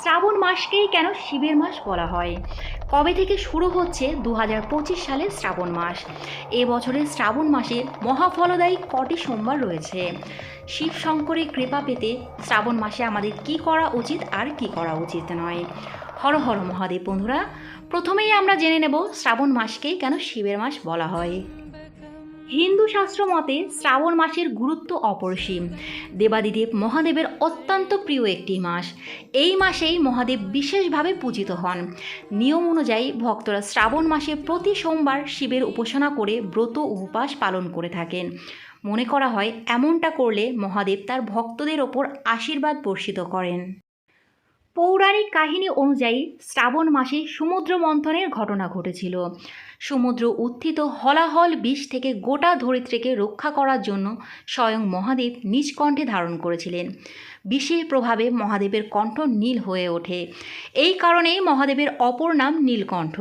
শ্রাবণ মাসকেই কেন শিবের মাস বলা হয়? কবে থেকে শুরু হচ্ছে দু সালের শ্রাবণ মাস? এ বছরের শ্রাবণ মাসে মহাফলদায়ী কটি সোমবার রয়েছে? শিব শঙ্করের কৃপা পেতে শ্রাবণ মাসে আমাদের কি করা উচিত আর কি করা উচিত নয়? হর হর মহাদেব বন্ধুরা, প্রথমেই আমরা জেনে নেব শ্রাবণ মাসকেই কেন শিবের মাস বলা হয়। হিন্দু শাস্ত্র মতে শ্রাবণ মাসের গুরুত্ব অপরিসীম। দেবাদিদেব মহাদেবের অত্যন্ত প্রিয় একটি মাস। এই মাসেই মহাদেব বিশেষভাবে পূজিত হন। নিয়ম অনুযায়ী ভক্তরা শ্রাবণ মাসে প্রতি সোমবার শিবের উপাসনা করে ব্রত উপবাস পালন করে থাকেন। মনে করা হয়, এমনটা করলে মহাদেব তার ভক্তদের ওপর আশীর্বাদ বর্ষিত করেন। পৌরাণিক কাহিনী অনুযায়ী শ্রাবণ মাসে সমুদ্র মন্থনের ঘটনা ঘটেছিল। সমুদ্র উত্থিত হলাহল বিষ থেকে গোটা ধরিত্রীকে রক্ষা করার জন্য স্বয়ং মহাদেব নিজ কণ্ঠে ধারণ করেছিলেন। বিষের প্রভাবে মহাদেবের কণ্ঠ নীল হয়ে ওঠে। এই কারণেই মহাদেবের অপর নাম নীলকণ্ঠ।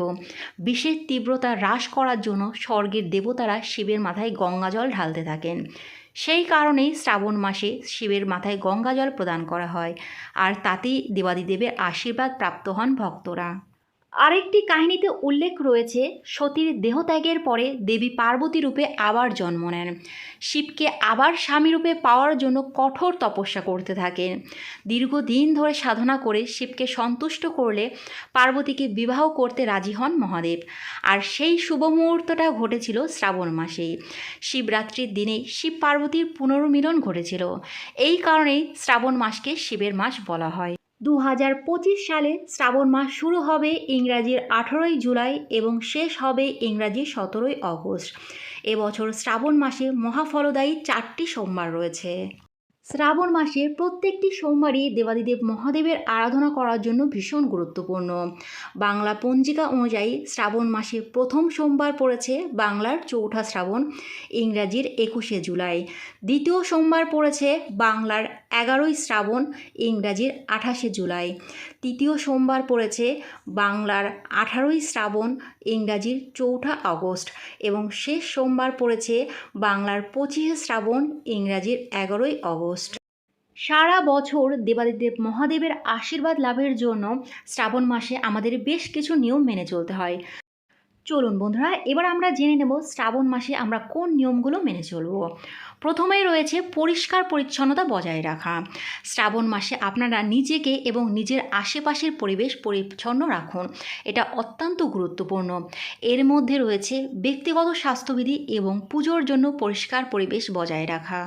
বিষের তীব্রতা হ্রাস করার জন্য স্বর্গের দেবতারা শিবের মাথায় গঙ্গাজল ঢালতে থাকেন। সেই কারণেই শ্রাবণ মাসে শিবের মাথায় গঙ্গাজল প্রদান করা হয়, আর তাতেই দেবাদিদেবের আশীর্বাদ প্রাপ্ত হন ভক্তরা। আরেকটি কাহিনীতে উল্লেখ রয়েছে, সতীর দেহত্যাগের পরে দেবী পার্বতী রূপে আবার জন্ম নেন। শিবকে আবার স্বামী রূপে পাওয়ার জন্য কঠোর তপস্যা করতে থাকেন দীর্ঘদিন ধরে সাধনা করে শিবকে সন্তুষ্ট করলে পার্বতীকে বিবাহ করতে রাজি হন মহাদেব। আর সেই শুভ মুহূর্তটা ঘটেছিল শ্রাবণ মাসেই শিবরাত্রির দিনে শিব পার্বতীর পুনর্মিলন ঘটেছিল। এই কারণেই শ্রাবণ মাসকে শিবের মাস বলা হয়। দু হাজার পঁচিশ সালে শ্রাবণ মাস শুরু হবে ইংরাজির আঠেরোই জুলাই এবং শেষ হবে ইংরাজির সতেরোই অগস্ট। এবছর শ্রাবণ মাসে মহাফলদায়ী চারটি সোমবার রয়েছে। শ্রাবণ মাসে প্রত্যেকটি সোমবারই দেবাদিদেব মহাদেবের আরাধনা করার জন্য ভীষণ গুরুত্বপূর্ণ। বাংলা পঞ্জিকা অনুযায়ী শ্রাবণ মাসে প্রথম সোমবার পড়েছে বাংলার চৌঠা শ্রাবণ, ইংরাজির একুশে জুলাই। দ্বিতীয় সোমবার পড়েছে বাংলার এগারোই শ্রাবণ, ইংরাজির আঠাশে জুলাই। তৃতীয় সোমবার পড়েছে বাংলার আঠারোই শ্রাবণ, ইংরাজির চৌঠা আগস্ট। এবং শেষ সোমবার পড়েছে বাংলার পঁচিশে শ্রাবণ, ইংরাজির এগারোই অগস্ট সারা বছর দেবাদিদেব মহাদেবের আশীর্বাদ লাভের জন্য শ্রাবণ মাসে আমাদের বেশ কিছু নিয়ম মেনে চলতে হয়। চলুন বন্ধুরা, এবার আমরা জেনে নেব শ্রাবণ মাসে আমরা কোন নিয়মগুলো মেনে চলব। প্রথমেই রয়েছে পরিষ্কার পরিচ্ছন্নতা বজায় রাখা। শ্রাবণ মাসে আপনারা নিজেকে এবং নিজের আশেপাশের পরিবেশ পরিচ্ছন্ন রাখুন। এটা অত্যন্ত গুরুত্বপূর্ণ। এর মধ্যে রয়েছে ব্যক্তিগত স্বাস্থ্যবিধি এবং পুজোর জন্য পরিষ্কার পরিবেশ বজায় রাখা।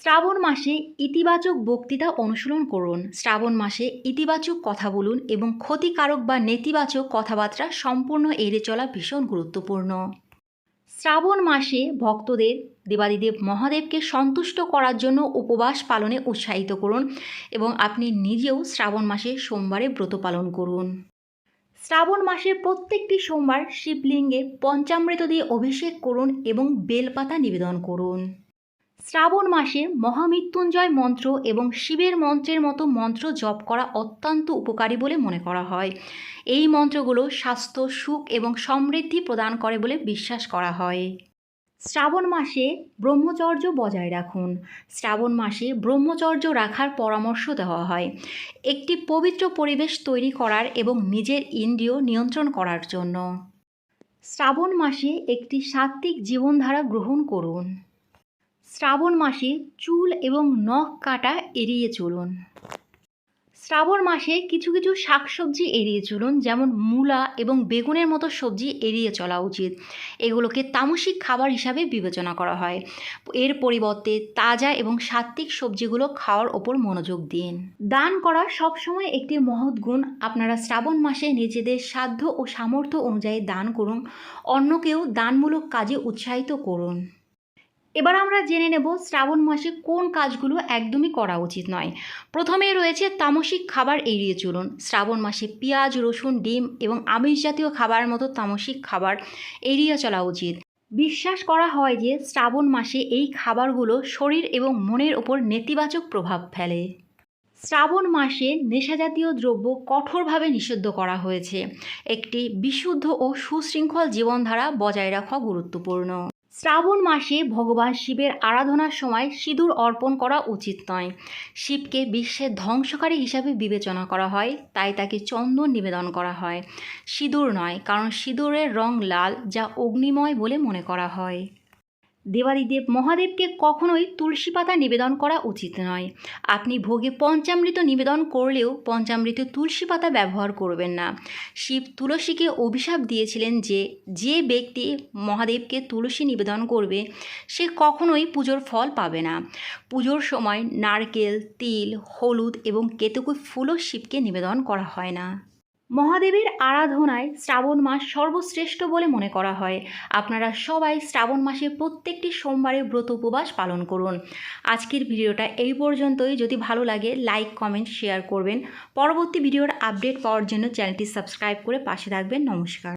শ্রাবণ মাসে ইতিবাচক বক্তৃতা অনুশীলন করুন। শ্রাবণ মাসে ইতিবাচক কথা বলুন এবং ক্ষতিকারক বা নেতিবাচক কথাবার্তা সম্পূর্ণ এড়ে চলা ভীষণ গুরুত্বপূর্ণ। শ্রাবণ মাসে ভক্তদের, দেবাদিদেব মহাদেবকে সন্তুষ্ট করার জন্য উপবাস পালনে উৎসাহিত করুন এবং আপনি নিজেও শ্রাবণ মাসে সোমবারে ব্রত পালন করুন। শ্রাবণ মাসের প্রত্যেকটি সোমবার শিবলিঙ্গে পঞ্চামৃত দিয়ে অভিষেক করুন এবং বেলপাতা নিবেদন করুন। শ্রাবণ মাসে মহামৃত্যুঞ্জয় মন্ত্র এবং শিবের মন্ত্রের মতো মন্ত্র জপ করা অত্যন্ত উপকারী বলে মনে করা হয়। এই মন্ত্রগুলো স্বাস্থ্য, সুখ এবং সমৃদ্ধি প্রদান করে বলে বিশ্বাস করা হয়। শ্রাবণ মাসে ব্রহ্মচর্য বজায় রাখুন। শ্রাবণ মাসে ব্রহ্মচর্য রাখার পরামর্শ দেওয়া হয়। একটি পবিত্র পরিবেশ তৈরি করার এবং নিজের ইন্দ্রিয় নিয়ন্ত্রণ করার জন্য। শ্রাবণ মাসে একটি সাত্ত্বিক জীবনধারা গ্রহণ করুন। শ্রাবণ মাসে চুল এবং নখ কাটা এড়িয়ে চলুন। শ্রাবণ মাসে কিছু কিছু শাকসবজি এড়িয়ে চলুন, যেমন মূলা এবং বেগুনের মতো সবজি এড়িয়ে চলা উচিত। এগুলোকে তামসিক খাবার হিসাবে বিবেচনা করা হয়। এর পরিবর্তে তাজা এবং সাত্ত্বিক সবজিগুলো খাওয়ার ওপর মনোযোগ দিন। দান করা সবসময় একটি মহৎ গুণ। আপনারা শ্রাবণ মাসে নিজেদের সাধ্য ও সামর্থ্য অনুযায়ী দান করুন। অন্যকেও দানমূলক কাজে উৎসাহিত করুন। এবার আমরা জেনে নেব শ্রাবণ মাসে কোন কাজগুলো একদমই করা উচিত নয়। প্রথমেই রয়েছে তামসিক খাবার এড়িয়ে চলুন। শ্রাবণ মাসে পেঁয়াজ, রসুন, ডিম এবং আমিষ জাতীয় খাবারের মতো তামসিক খাবার এড়িয়ে চলা উচিত। বিশ্বাস করা হয় যে শ্রাবণ মাসে এই খাবারগুলো শরীর এবং মনের ওপর নেতিবাচক প্রভাব ফেলে। শ্রাবণ মাসে নেশাজাতীয় দ্রব্য কঠোরভাবে নিষিদ্ধ করা হয়েছে। একটি বিশুদ্ধ ও সুশৃঙ্খল জীবনধারা বজায় রাখা গুরুত্বপূর্ণ। শ্রাবণ মাসে ভগবান শিবের আরাধনার সময় সিঁদুর অর্পণ করা উচিত নয়। শিবকে বিশ্বের ধ্বংসকারী হিসাবে বিবেচনা করা হয়, তাই তাকে চন্দন নিবেদন করা হয়। সিঁদুর নয়, কারণ সিঁদুরের রং লাল, যা অগ্নিময় বলে মনে করা হয়। দেবাদিদেব মহাদেবকে কখনোই তুলসী পাতা নিবেদন করা উচিত নয়। আপনি ভোগে পঞ্চামৃত নিবেদন করলেও পঞ্চামৃতে তুলসী পাতা ব্যবহার করবেন না। শিব তুলসীকে অভিশাপ দিয়েছিলেন যে যে ব্যক্তি মহাদেবকে তুলসী নিবেদন করবে, সে কখনোই পুজোর ফল পাবে না। পুজোর সময় নারকেল, তিল, হলুদ এবং কেতকী ফুলও শিবকে নিবেদন করা হয় না। মহাদেবের আরাধনায় শ্রাবণ মাস সর্বশ্রেষ্ঠ বলে মনে করা হয়। আপনারা সবাই শ্রাবণ মাসের প্রত্যেকটি সোমবারে ব্রত উপবাস পালন করুন। আজকের ভিডিওটা এই পর্যন্তই। যদি ভালো লাগে লাইক কমেন্ট শেয়ার করবেন। পরবর্তী ভিডিওর আপডেট পাওয়ার জন্য চ্যানেলটি সাবস্ক্রাইব করে পাশে থাকবেন। নমস্কার।